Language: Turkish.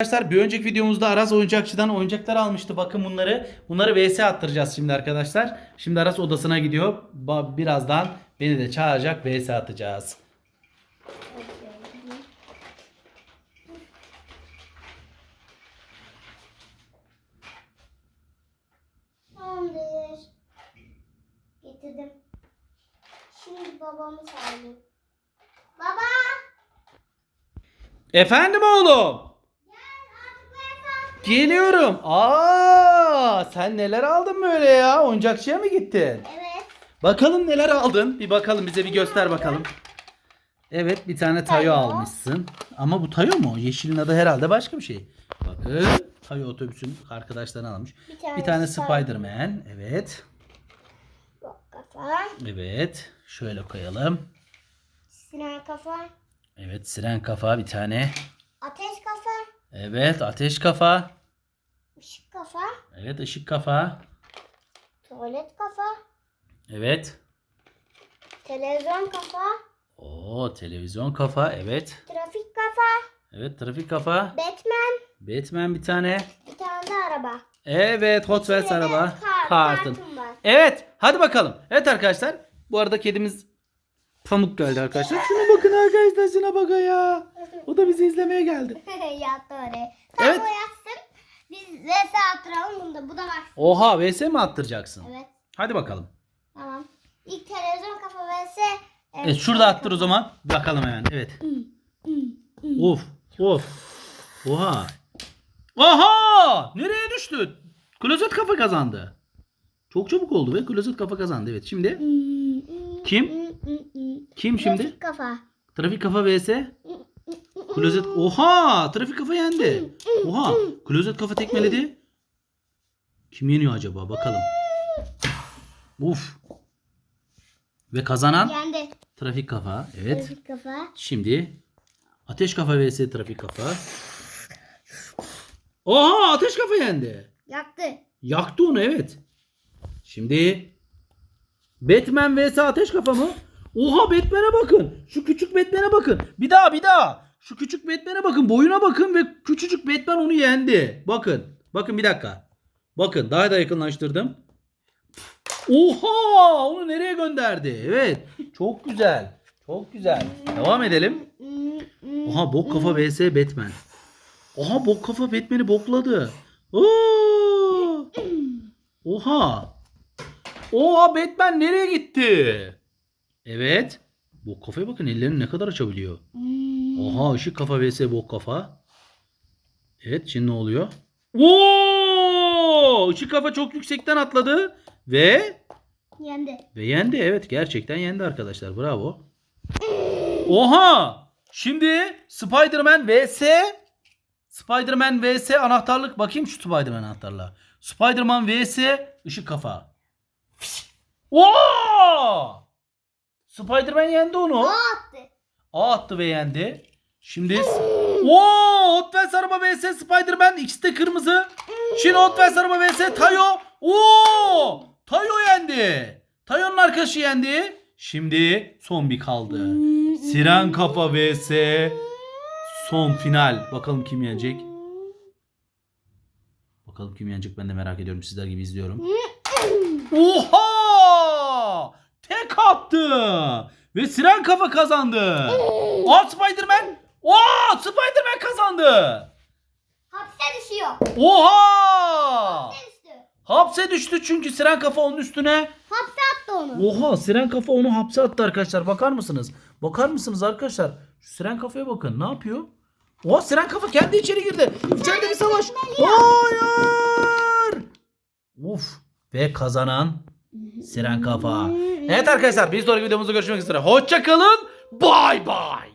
Arkadaşlar bir önceki videomuzda Aras oyuncakçıdan oyuncaklar almıştı. Bakın bunları. Bunları VS attıracağız şimdi arkadaşlar. Şimdi Aras odasına gidiyor. Birazdan beni de çağıracak VS atacağız. Tamamdır. Getirdim. Şimdi babamı çağırayım. Baba! Efendim oğlum. Geliyorum. Aa, sen neler aldın böyle ya? Oyuncakçıya mı gittin? Evet. Bakalım neler aldın. Bir bakalım bize bir göster bakalım. Evet bir tane Tayo almışsın. Ama bu Tayo mu? Yeşilin adı herhalde başka bir şey. Bakın Tayo otobüsün arkadaşlarını almış. Bir tane Bir tane Spider- Spider-Man. Evet. Kafa. Evet. Şöyle koyalım. Sinan kafa. Evet siren kafa bir tane. Ateş kafa. Evet ateş kafa. Işık kafa. Evet ışık kafa. Tuvalet kafa. Evet. Televizyon kafa. Oo televizyon kafa. Evet. Trafik kafa. Evet trafik kafa. Batman. Batman bir tane. Bir tane de araba. Evet Hot Wheels araba. kar- Kartın. kartın var. Evet hadi bakalım. Evet arkadaşlar. Bu arada kedimiz Pamuk geldi arkadaşlar. Şuna bakın arkadaşlar şuna bakın ya. O da bizi izlemeye geldi. Yattı oraya. Tamam Evet. o. Biz vs attıralım bunu da. Bu da bak. Oha VS mi attıracaksın? Evet. Hadi bakalım. Tamam. İlk televizyon kafa vs. Evet şurada attır o zaman. Bakalım hemen. Evet. Of. Of. Oha. Oha! Nereye düştü? Klozet kafa kazandı. Çok çabuk oldu ve klozet kafa kazandı. Evet şimdi Kim? kim şimdi? Trafik kafa. Trafik kafa vs. Klozet. Oha! Trafik kafa yendi. Oha! Klozet kafa tekmeledi. Kim yeniyor acaba? Bakalım. Uf. Ve kazanan Yendi. trafik kafa. Evet. Trafik kafa. Şimdi ateş kafa vs trafik kafa. Oha! Ateş kafa yendi. Yaktı. Yaktı onu evet. Şimdi Batman vs Ateş Kafa mı? Oha Batman'e bakın. Şu küçük Batman'e bakın. Bir daha bir daha. Şu küçük Batman'e bakın. Boyuna bakın ve küçücük Batman onu yendi. Bakın. Bakın bir dakika. Bakın daha da yakınlaştırdım. Oha! Onu nereye gönderdi? Evet. Çok güzel. Çok güzel. Devam edelim. Oha bok kafa vs Batman. Oha bok kafa Batman'i bokladı. Oo! Oha. Oha Batman nereye gitti? Evet. Bok kafaya bakın ellerini ne kadar açabiliyor. Oha ışık kafa vs bok kafa. Evet şimdi ne oluyor? Oo! Işık kafa çok yüksekten atladı ve Yendi. ve yendi. Evet gerçekten yendi arkadaşlar. Bravo. Oha! Şimdi Spider-Man vs Spider-Man vs anahtarlık. Bakayım şu Spider-Man anahtarlığa. Spider-Man vs ışık kafa. Oo! Spider-Man yendi onu. attı. A attı ve yendi. Şimdi Oo! Hot Wheels araba vs Spider-Man. İkisi de kırmızı. Şimdi Hot Wheels araba vs Tayo. Oo! Tayo yendi. Tayo'nun arkadaşı yendi. Şimdi son bir kaldı. Siren Kafa vs son final. Bakalım kim yenecek? Bakalım kim yenecek ben de merak ediyorum. Sizler gibi izliyorum. Oha! Tek attı. Ve Siren Kafa kazandı. Aa Spider-Man. Oo Spider-Man kazandı. Hapse düşüyor. Oha! Hapse düştü. Hapse düştü çünkü Siren Kafa onun üstüne. Hapse attı onu. Oha Siren Kafa onu hapse attı arkadaşlar. Bakar mısınız? Bakar mısınız arkadaşlar? Şu Siren Kafa'ya bakın. Ne yapıyor? Oha Siren Kafa kendi içeri girdi. İçeride bir savaş. Hayır! Uf. Ve kazanan Siren Kafa. Evet arkadaşlar bir sonraki videomuzda görüşmek üzere. Hoşça kalın. Bay bay.